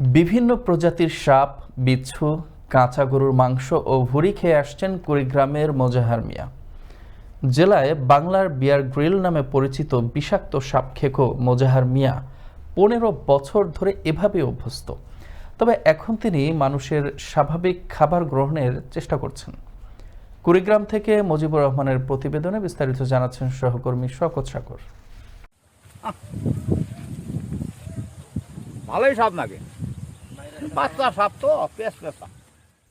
বিভিন্ন প্রজাতির সাপ, বিচ্ছু, কাঁচা গরুর মাংস ও ভুড়ি খেয়ে আসছেন কুড়িগ্রামের মোজাহার মিয়া। জেলায় বাংলার বিয়ার গ্রিল নামে পরিচিত বিষাক্ত সাপ খেকো মোজাহার মিয়া পনেরো বছর ধরে এভাবে অভ্যস্ত। তবে এখন তিনি মানুষের স্বাভাবিক খাবার গ্রহণের চেষ্টা করছেন। কুড়িগ্রাম থেকে মুজিবুর রহমানের প্রতিবেদনে বিস্তারিত জানাচ্ছেন সহকর্মী শকত সাগর। ভালোই সাপ নাকি? বাচ্চা সাপ তো পেস পেশা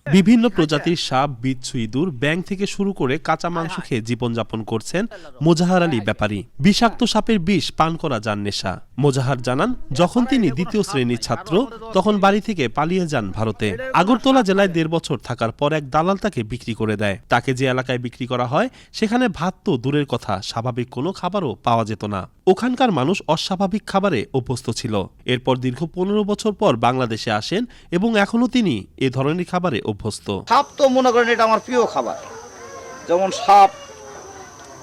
বিভিন্ন প্রজাতির সাপ বিচ্ছু ইঁদুর ব্যাং থেকে শুরু করে কাঁচা মাংস খেয়ে জীবনযাপন করছেন মোজাহার আলী ব্যাপারী। বিষাক্ত সাপের বিষ পান করা যান নেশা। মোজাহার জানান যখন তিনি দ্বিতীয় শ্রেণির ছাত্র তখন বাড়ি থেকে পালিয়ে যান ভারতে। আগরতলা জেলায় দেড় বছর থাকার পর এক দালাল তাকে বিক্রি করে দেয়। তাকে যে এলাকায় বিক্রি করা হয় সেখানে ভাত তো দূরের কথা স্বাভাবিক কোনো খাবারও পাওয়া যেত না। ওখানকার মানুষ অস্বাভাবিক খাবারে অভ্যস্ত ছিল। এরপর দীর্ঘ পনেরো বছর পর বাংলাদেশে আসেন এবং এখনও তিনি এ ধরনের খাবারে অভ্যস্ত। সাপ তো মনে করেন এটা আমার প্রিয় খাবার। যেমন সাপ,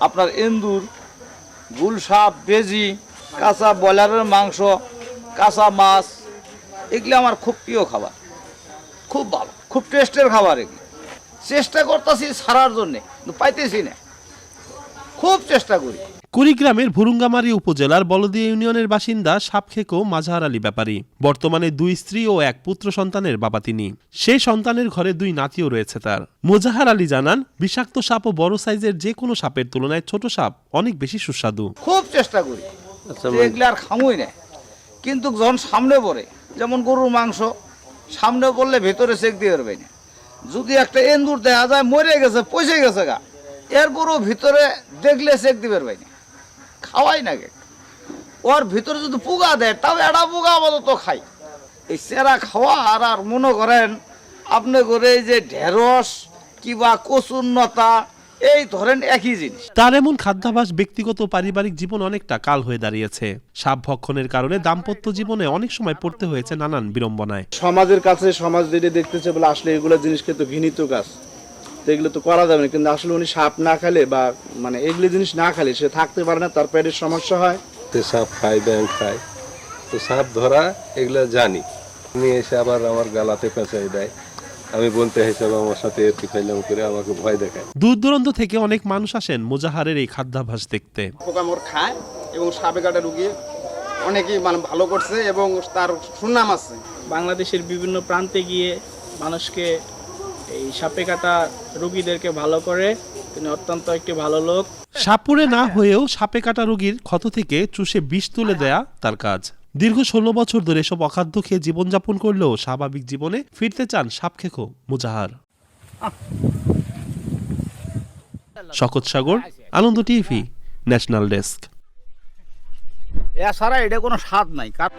আপনার এন্দুর, গুল সাপ, বেজি, কাঁচা ব্রয়লারের মাংস, কাঁচা মাছ, এগুলি আমার খুব প্রিয় খাবার। খুব ভালো, খুব টেস্টের খাবার এগুলি। চেষ্টা করতেছি সারার জন্যে পাইতেছি না। খুব চেষ্টা করি। কুড়িগ্রামের ভুরুঙ্গামারী উপজেলার বলদিয়া ইউনিয়নের বাসিন্দা সাপখেকো মাঝহার আলী ব্যাপারী। বর্তমানে দুই স্ত্রী ও এক পুত্র সন্তানের বাবা তিনি। সেই সন্তানের ঘরে দুই নাতিও রয়েছে তার। মোজাহার আলী জানান বিষাক্ত সাপ ও বড় সাইজের যে কোনো সাপের তুলনায় ছোট সাপ অনেক বেশি সুস্বাদু। খুব চেষ্টা করি। যে এগুলি আর খামুই না। কিন্তু যখন সামনে পড়ে যেমন গরুর মাংস সামনে পড়লে ভেতরে চেক দিয়ে পারবে না। যদি একটা এন্দুর দেখা যায় মরে গেছে পচে গেছে গা। এরপরও ভিতরে দেখলে চেক দিবে পারবে খাওয়াই না গে ওর ভিতরে যদি পোকা দেয় তাও এটা পোকা আপাতত খাই। এই চেরা খাওয়া আর আর মনে করেন আপনি করে এই যে ঢেঁড়স কিবা কচুন্নতা এই ধরেন একই জিনিস। তার এমন খাদ্যাভাস ব্যক্তিগত পারিবারিক জীবন অনেকটা কাল হয়ে দাঁড়িয়েছে। সাপ ভক্ষণের কারণে দাম্পত্য জীবনে অনেক সময় পড়তে হয়েছে নানান বিড়ম্বনায়। সমাজের কাছে সমাজ যেটা দেখতেছে বলে আসলে এগুলো জিনিস কিন্তু ঘৃণিত কাজ। তো এগুলো তো করা যাবে না কিন্তু আসলে উনি সাপ না খেলে বা মানে এগুলি জিনিস না খেলে সে থাকতে পারে না তার পেটের সমস্যা হয়। তো সাপ খায় ব্যাং খায়। তো সাপ ধরা এগুলো জানি। নিয়ে এসে আবার আমার গালাতে পেঁচাই দেয়। আমি বলতে হিসাবে আমার সাথে এর কি ফাইলাম করে আমাকে ভয় দেখায়। দূর দূরান্ত থেকে অনেক মানুষ আসেন মোজাহারের এই খাদ্যাভাস দেখতে। পোকামাকড় খায় এবং সাপে কাটা রুগী অনেকেই মানে ভালো করছে এবং তার সুনাম আছে। বাংলাদেশের বিভিন্ন প্রান্তে গিয়ে মানুষকে এই সাপে কাটা রুগীদেরকে ভালো করে। তিনি অত্যন্ত একটি ভালো লোক। সাপুরে না হয়েও সাপে কাটা রোগীর ক্ষত থেকে চুষে বিষ তুলে দেয়া তার কাজ। দীর্ঘ ষোলো বছর ধরে এসব অখাদ্য খেয়ে জীবনযাপন করলেও স্বাভাবিক জীবনে ফিরতে চান সাপখেকো Muzahar. Shaukat Sagar Ananda TV national desk. এছাড়া এটা কোনো স্বাদ নাই। কার